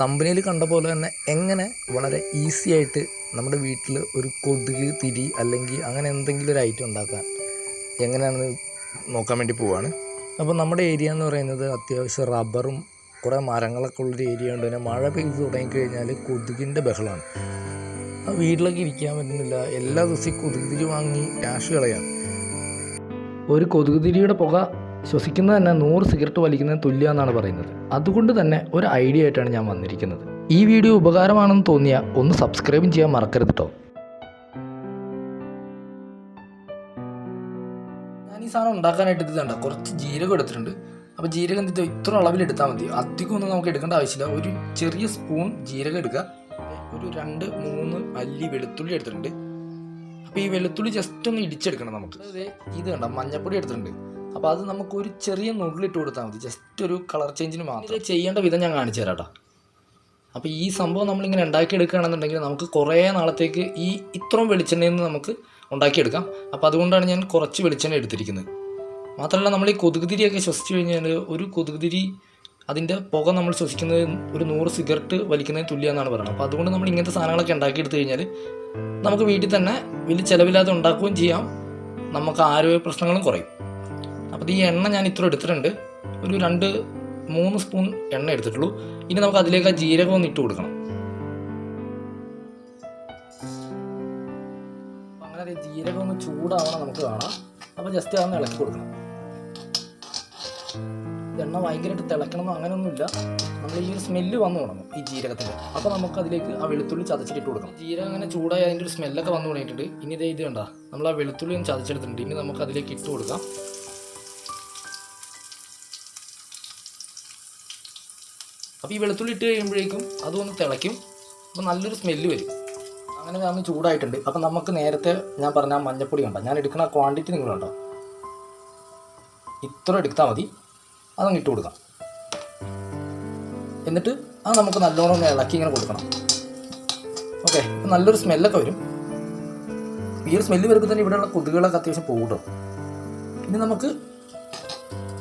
തമ്പനിയിൽ കണ്ട പോലെ തന്നെ എങ്ങനെ വളരെ ഈസി ആയിട്ട് നമ്മുടെ വീട്ടിൽ ഒരു കൊതുക് തിരി അല്ലെങ്കിൽ അങ്ങനെ എന്തെങ്കിലും ഒരു ഐറ്റം ഉണ്ടാക്കാൻ എങ്ങനെയാണെന്ന് നോക്കാൻ വേണ്ടി പോവാണ്. അപ്പോൾ നമ്മുടെ ഏരിയ എന്ന് പറയുന്നത് അത്യാവശ്യം റബ്ബറും കുറേ മരങ്ങളൊക്കെ ഉള്ളൊരു ഏരിയ ഉണ്ട് പിന്നെ മഴ പെയ്ത് തുടങ്ങിക്കഴിഞ്ഞാൽ കൊതുകിന്റെ ബഹളമാണ്. ആ വീട്ടിലൊക്കെ ഇരിക്കാൻ പറ്റുന്നില്ല. എല്ലാ ദിവസവും കൊതുക് തിരി വാങ്ങി ക്യാഷ് കളയാണ് ഒരു കൊതുക് തിരിയുടെ പുക ശ്വസിക്കുന്നത് തന്നെ നൂറ് സിഗരറ്റ് വലിക്കുന്നതിന് തുല്യമെന്നാണ് പറയുന്നത്. അതുകൊണ്ട് തന്നെ ഒരു ഐഡിയ ആയിട്ടാണ് ഞാൻ വന്നിരിക്കുന്നത്. ഈ വീഡിയോ ഉപകാരമാണെന്ന് തോന്നിയാൽ ഒന്ന് സബ്സ്ക്രൈബും ചെയ്യാൻ മറക്കരുത് കേട്ടോ ഞാൻ ഈ സാധനം ഉണ്ടാക്കാനായിട്ട് ഇത് കുറച്ച് ജീരകം എടുത്തിട്ടുണ്ട്. അപ്പോൾ ജീരകം എന്തിട്ട് ഇത്ര അളവിൽ എടുത്താൽ മതി. അധികം ഒന്നും നമുക്ക് എടുക്കേണ്ട ആവശ്യമില്ല. ഒരു ചെറിയ സ്പൂൺ ജീരകം എടുക്കുക. ഒരു രണ്ട് മൂന്ന് അല്ലി വെളുത്തുള്ളി എടുത്തിട്ടുണ്ട്. അപ്പോൾ ഈ വെളുത്തുള്ളി ജസ്റ്റ് ഒന്ന് ഇടിച്ചെടുക്കണം നമുക്ക്. ഇത് കണ്ട മഞ്ഞപ്പൊടി എടുത്തിട്ടുണ്ട്. അപ്പോൾ അത് നമുക്ക് ഒരു ചെറിയ നുള്ളിട്ട് കൊടുത്താൽ മതി. ജസ്റ്റ് ഒരു കളർ ചേഞ്ചിന് മാത്രം. ചെയ്യേണ്ട വിധം ഞാൻ കാണിച്ചു തരാം കേട്ടോ അപ്പോൾ ഈ സംഭവം നമ്മളിങ്ങനെ ഉണ്ടാക്കിയെടുക്കുകയാണെന്നുണ്ടെങ്കിൽ നമുക്ക് കുറേ നാളത്തേക്ക് ഈ ഇത്രയും വെളിച്ചെണ്ണയിൽ നിന്ന് നമുക്ക് ഉണ്ടാക്കിയെടുക്കാം. അപ്പോൾ അതുകൊണ്ടാണ് ഞാൻ കുറച്ച് വെളിച്ചെണ്ണ എടുത്തിരിക്കുന്നത്. മാത്രമല്ല നമ്മൾ ഈ കൊതുകുതിരിയൊക്കെ ശ്വസിച്ച് കഴിഞ്ഞാൽ ഒരു കൊതുകുതിരി അതിന്റെ പുക നമ്മൾ ശ്വസിക്കുന്നത് ഒരു നൂറ് സിഗരറ്റ് വലിക്കുന്നതിന് തുല്യമെന്നാണ് പറയുന്നത്. അപ്പോൾ അതുകൊണ്ട് നമ്മൾ ഇങ്ങനത്തെ സാധനങ്ങളൊക്കെ ഉണ്ടാക്കിയെടുത്ത് കഴിഞ്ഞാൽ നമുക്ക് വീട്ടിൽ തന്നെ വലിയ ചിലവില്ലാതെ ഉണ്ടാക്കുകയും ചെയ്യാം. നമുക്ക് ആരോഗ്യ പ്രശ്നങ്ങളും കുറയും. അപ്പോൾ ഈ എണ്ണ ഞാൻ ഇത്ര എടുത്തിട്ടുണ്ട്. ഒരു രണ്ട് മൂന്ന് സ്പൂൺ എണ്ണ എടുത്തിട്ടുള്ളൂ. ഇനി നമുക്ക് അതിലേക്ക് ആ ജീരകം ഒന്ന് ഇട്ട് കൊടുക്കണം. അങ്ങനെ ജീരകം ഒന്ന് ചൂടാവണം നമുക്ക് കാണാം. അപ്പോൾ ജസ്റ്റ് അതൊന്ന് ഇളക്കി കൊടുക്കണം. എണ്ണ ഭയങ്കരമായിട്ട് തിളക്കണമെന്നോ അങ്ങനെയൊന്നുമില്ല നമ്മൾ ഈ ഒരു സ്മെല്ല് വന്നു തുടങ്ങും ഈ ജീരകത്തിന്റെ അപ്പോൾ നമുക്ക് അതിലേക്ക് ആ വെളുത്തുള്ളി ചതച്ചിട്ട് കൊടുക്കണം. ജീരകം അങ്ങനെ ചൂടായി അതിന്റെ ഒരു സ്മെല്ലൊക്കെ വന്നു തുടങ്ങിയിട്ടുണ്ട്. ഇനി ഇതേ ഇത് കണ്ട നമ്മൾ ആ വെളുത്തുള്ളി ഒന്ന് ചതച്ചെടുത്തിട്ടുണ്ട്. ഇനി നമുക്ക് അതിലേക്ക് ഇട്ട് കൊടുക്കാം. അപ്പോൾ ഈ വെളുത്തുള്ളി ഇട്ട് കഴിയുമ്പോഴേക്കും അതൊന്ന് തിളയ്ക്കും. അപ്പോൾ നല്ലൊരു സ്മെല്ല് വരും. അങ്ങനെ ഞാൻ ചൂടായിട്ടുണ്ട്. അപ്പോൾ നമുക്ക് നേരത്തെ ഞാൻ പറഞ്ഞ മഞ്ഞപ്പൊടി ഉണ്ടോ ഞാൻ എടുക്കുന്ന ക്വാണ്ടിറ്റി നിങ്ങൾ കണ്ടോ? ഇത്ര എടുത്താൽ മതി. അതങ്ങ് ഇട്ട് കൊടുക്കാം. എന്നിട്ട് അത് നമുക്ക് നല്ലോണം ഇളക്കി ഇങ്ങനെ കൊടുക്കണം. ഓക്കെ നല്ലൊരു സ്മെല്ലൊക്കെ വരും. ഈ ഒരു സ്മെല്ല് വരുമ്പോൾ തന്നെ ഇവിടെയുള്ള കൊതുകുകളൊക്കെ അത്യാവശ്യം പോകും ഇനി നമുക്ക്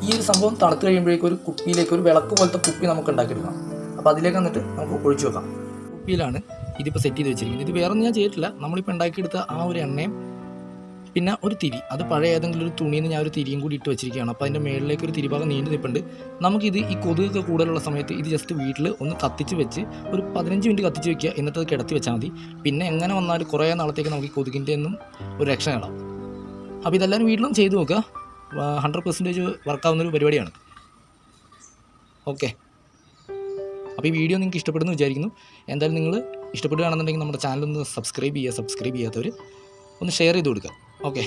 ഈ ഒരു സംഭവം തണുത്ത് കഴിയുമ്പോഴേക്കും ഒരു കുപ്പിയിലേക്ക് ഒരു വിളക്ക് പോലത്തെ കുപ്പി നമുക്ക് ഉണ്ടാക്കിയെടുക്കാം. അപ്പോൾ അതിലേക്ക് വന്നിട്ട് നമുക്ക് ഒഴിച്ചു വെക്കാം. കുപ്പിയിലാണ് ഇതിപ്പോൾ സെറ്റ് ചെയ്ത് വെച്ചിരിക്കുന്നത്. ഇത് വേറെ ഒന്നും ഞാൻ ചെയ്തിട്ടില്ല. നമ്മളിപ്പോൾ ഉണ്ടാക്കിയെടുത്ത ആ ഒരു എണ്ണയും പിന്നെ ഒരു തിരി. അത് പഴയ ഏതെങ്കിലും ഒരു തുണിയിൽ നിന്ന് ഞാൻ ഒരു തിരിയും കൂടി ഇട്ട് വെച്ചിരിക്കുകയാണ്. അപ്പോൾ അതിന്റെ മേളിലേക്ക് ഒരു തിരിഭാഗം നീണ്ടു നിൽപ്പുണ്ട്. നമുക്കിത് ഈ കൊതുകൊക്കെ കൂടുതലുള്ള സമയത്ത് ഇത് ജസ്റ്റ് വീട്ടിൽ ഒന്ന് കത്തിച്ച് വെച്ച് ഒരു പതിനഞ്ച് മിനിറ്റ് കത്തിച്ച് വെക്കുക. എന്നിട്ട് അത് കിടത്തി വെച്ചാൽ മതി. പിന്നെ എങ്ങനെ വന്നാലും കുറേ നാളത്തേക്ക് നമുക്ക് ഈ കൊതുകിന്റെ ഒന്നും ഒരു രക്ഷ നേടാം. അപ്പോൾ ഇതെല്ലാവരും വീട്ടിലും ചെയ്തു നോക്കുക. ഹൺഡ്രഡ് പെർസെന്റേജ് വർക്കാവുന്ന ഒരു പരിപാടിയാണ്. ഓക്കെ അപ്പോൾ ഈ വീഡിയോ നിങ്ങൾക്ക് ഇഷ്ടപ്പെടുന്നു വിചാരിക്കുന്നു. എന്തായാലും നിങ്ങൾ ഇഷ്ടപ്പെടുകയാണെന്നുണ്ടെങ്കിൽ നമ്മുടെ ചാനൽ ഒന്ന് സബ്സ്ക്രൈബ് ചെയ്യുക സബ്സ്ക്രൈബ് ചെയ്യാത്തവർ ഒന്ന് ഷെയർ ചെയ്ത് കൊടുക്കുക. ഓക്കെ